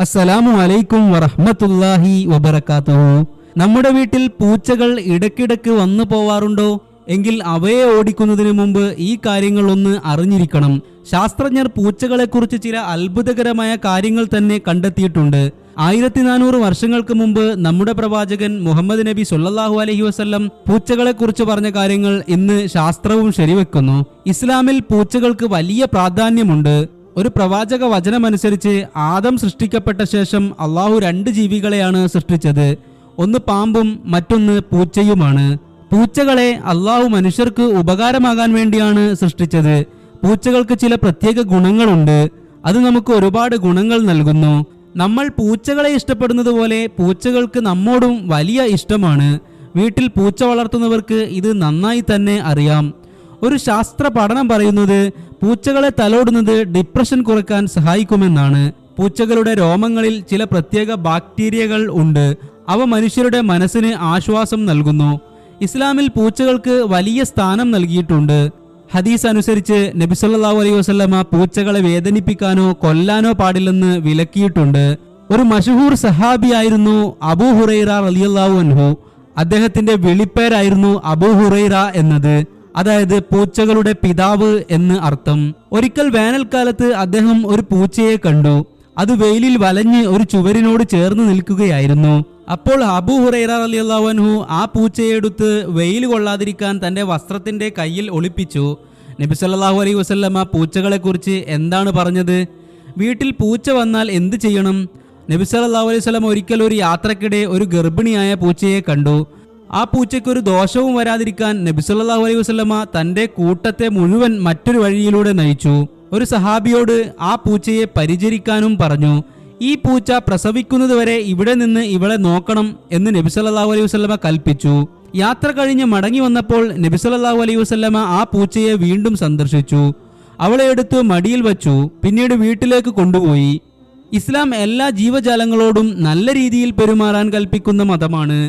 അസ്സലാമു അലൈക്കും വറഹ്മത്തുള്ളാഹി വബറകാതുഹു. നമ്മുടെ വീട്ടിൽ പൂച്ചകൾ ഇടയ്ക്കിടയ്ക്ക് വന്നു പോവാറുണ്ടോ? എങ്കിൽ അവയെ ഓടിക്കുന്നതിന് മുമ്പ് ഈ കാര്യങ്ങൾ ഒന്ന് അറിഞ്ഞിരിക്കണം. ശാസ്ത്രജ്ഞർ പൂച്ചകളെക്കുറിച്ച് ചില അത്ഭുതകരമായ കാര്യങ്ങൾ തന്നെ കണ്ടെത്തിയിട്ടുണ്ട്. ആയിരത്തി നാനൂറ് വർഷങ്ങൾക്ക് മുമ്പ് നമ്മുടെ പ്രവാചകൻ മുഹമ്മദ് നബി സൊല്ലാഹു അലഹി വസ്ല്ലം പൂച്ചകളെക്കുറിച്ച് പറഞ്ഞ കാര്യങ്ങൾ ഇന്ന് ശാസ്ത്രവും ശരിവെക്കുന്നു. ഇസ്ലാമിൽ പൂച്ചകൾക്ക് വലിയ പ്രാധാന്യമുണ്ട്. ഒരു പ്രവാചക വചനമനുസരിച്ച് ആദം സൃഷ്ടിക്കപ്പെട്ട ശേഷം അള്ളാഹു രണ്ട് ജീവികളെയാണ് സൃഷ്ടിച്ചത്. ഒന്ന് പാമ്പും മറ്റൊന്ന് പൂച്ചയുമാണ്. പൂച്ചകളെ അള്ളാഹു മനുഷ്യർക്ക് ഉപകാരമാകാൻ വേണ്ടിയാണ് സൃഷ്ടിച്ചത്. പൂച്ചകൾക്ക് ചില പ്രത്യേക ഗുണങ്ങളുണ്ട്. അത് നമുക്ക് ഒരുപാട് ഗുണങ്ങൾ നൽകുന്നു. നമ്മൾ പൂച്ചകളെ ഇഷ്ടപ്പെടുന്നത് പോലെ പൂച്ചകൾക്ക് നമ്മോടും വലിയ ഇഷ്ടമാണ്. വീട്ടിൽ പൂച്ച വളർത്തുന്നവർക്ക് ഇത് നന്നായി തന്നെ അറിയാം. ഒരു ശാസ്ത്ര പഠനം പറയുന്നത് പൂച്ചകളെ തലോടുന്നത് ഡിപ്രഷൻ കുറയ്ക്കാൻ സഹായിക്കുമെന്നാണ്. പൂച്ചകളുടെ രോമങ്ങളിൽ ചില പ്രത്യേക ബാക്ടീരിയകൾ ഉണ്ട്. അവ മനുഷ്യരുടെ മനസ്സിന് ആശ്വാസം നൽകുന്നു. ഇസ്ലാമിൽ പൂച്ചകൾക്ക് വലിയ സ്ഥാനം നൽകിയിട്ടുണ്ട്. ഹദീസ് അനുസരിച്ച് നബിസല്ലാഹു അലൈഹി വസല്ലമ പൂച്ചകളെ വേദനിപ്പിക്കാനോ കൊല്ലാനോ പാടില്ലെന്ന് വിലക്കിയിട്ടുണ്ട്. ഒരു മഷഹൂർ സഹാബിയായിരുന്നു അബൂ ഹുറൈറ റളിയല്ലാഹു അൻഹു. അദ്ദേഹത്തിന്റെ വിളിപ്പേരായിരുന്നു അബൂ ഹുറൈറ എന്നത്. അതായത് പൂച്ചകളുടെ പിതാവ് എന്ന് അർത്ഥം. ഒരിക്കൽ വേനൽക്കാലത്ത് അദ്ദേഹം ഒരു പൂച്ചയെ കണ്ടു. അത് വെയിലിൽ വലഞ്ഞ് ഒരു ചുവരിനോട് ചേർന്ന് നിൽക്കുകയായിരുന്നു. അപ്പോൾ അബു ഹുറൈറ അലിയല്ലാവൻഹു ആ പൂച്ചയെടുത്ത് വെയിൽ കൊള്ളാതിരിക്കാൻ തന്റെ വസ്ത്രത്തിന്റെ കയ്യിൽ ഒളിപ്പിച്ചു. നബി സല്ലല്ലാഹു അലൈഹി വസല്ലമ പൂച്ചകളെക്കുറിച്ച് എന്താണ് പറഞ്ഞത്? വീട്ടിൽ പൂച്ച വന്നാൽ എന്ത് ചെയ്യണം? നബി സല്ലല്ലാഹു അലൈഹി വസല്ലം ഒരിക്കൽ ഒരു യാത്രക്കിടെ ഒരു ഗർഭിണിയായ പൂച്ചയെ കണ്ടു. ആ പൂച്ചയ്ക്ക് ഒരു ദോഷവും വരാതിരിക്കാൻ നബി സല്ലല്ലാഹു അലൈഹി വസല്ലമ തന്റെ കൂട്ടത്തെ മുഴുവൻ മറ്റൊരു വഴിയിലൂടെ നയിച്ചു. ഒരു സഹാബിയോട് ആ പൂച്ചയെ പരിചരിക്കാനും പറഞ്ഞു ഈ പൂച്ച പ്രസവിക്കുന്നത് വരെ ഇവിടെ നിന്ന് ഇവളെ നോക്കണം എന്ന് നബി സല്ലല്ലാഹു അലൈഹി വസല്ലമ കൽപ്പിച്ചു. യാത്ര കഴിഞ്ഞ് മടങ്ങി വന്നപ്പോൾ നബി സല്ലല്ലാഹു അലൈഹി വസല്ലമ ആ പൂച്ചയെ വീണ്ടും സന്ദർശിച്ചു. അവളെ എടുത്ത് മടിയിൽ വച്ചു പിന്നീട് വീട്ടിലേക്ക് കൊണ്ടുപോയി. ഇസ്ലാം എല്ലാ ജീവജാലങ്ങളോടും നല്ല രീതിയിൽ പെരുമാറാൻ കൽപ്പിക്കുന്ന മതമാണ്.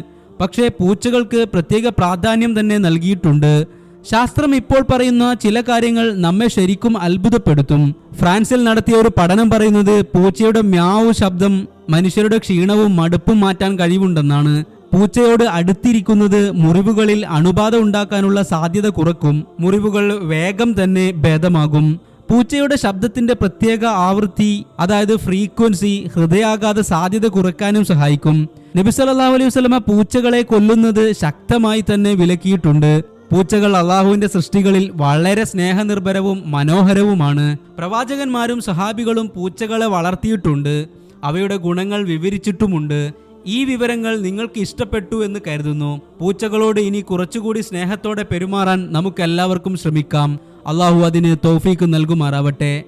പക്ഷേ പൂച്ചകൾക്ക് പ്രത്യേക പ്രാധാന്യം തന്നെ നൽകിയിട്ടുണ്ട്. ശാസ്ത്രം ഇപ്പോൾ പറയുന്ന ചില കാര്യങ്ങൾ നമ്മെ ശരിക്കും അത്ഭുതപ്പെടുത്തും. ഫ്രാൻസിൽ നടത്തിയ ഒരു പഠനം പറയുന്നത് പൂച്ചയുടെ മ്യാവു ശബ്ദം മനുഷ്യരുടെ ക്ഷീണവും മടുപ്പും മാറ്റാൻ കഴിവുണ്ടെന്നാണ്. പൂച്ചയോട് അടുത്തിരിക്കുന്നത് മുറിവുകളിൽ അണുബാധ ഉണ്ടാക്കാനുള്ള സാധ്യത കുറക്കും. മുറിവുകൾ വേഗം തന്നെ ഭേദമാകും. പൂച്ചയുടെ ശബ്ദത്തിന്റെ പ്രത്യേക ആവൃത്തി അതായത് ഫ്രീക്വൻസി ഹൃദയാഘാത സാധ്യത കുറയ്ക്കാനും സഹായിക്കും. നബി അലൈഹി വസല്ലമ പൂച്ചകളെ കൊല്ലുന്നത് ശക്തമായി തന്നെ വിലക്കിയിട്ടുണ്ട്. പൂച്ചകൾ അള്ളാഹുവിന്റെ സൃഷ്ടികളിൽ വളരെ സ്നേഹനിർഭരവും മനോഹരവുമാണ്. പ്രവാചകന്മാരും സഹാബികളും പൂച്ചകളെ വളർത്തിയിട്ടുണ്ട്. അവയുടെ ഗുണങ്ങൾ വിവരിച്ചിട്ടുമുണ്ട്. ഈ വിവരങ്ങൾ നിങ്ങൾക്ക് ഇഷ്ടപ്പെട്ടു എന്ന് കരുതുന്നു. പൂച്ചകളോട് ഇനി കുറച്ചുകൂടി സ്നേഹത്തോടെ പെരുമാറാൻ നമുക്കെല്ലാവർക്കും ശ്രമിക്കാം. അള്ളാഹു അതിന് തൗഫീക്ക് നൽകുമാറാവട്ടെ.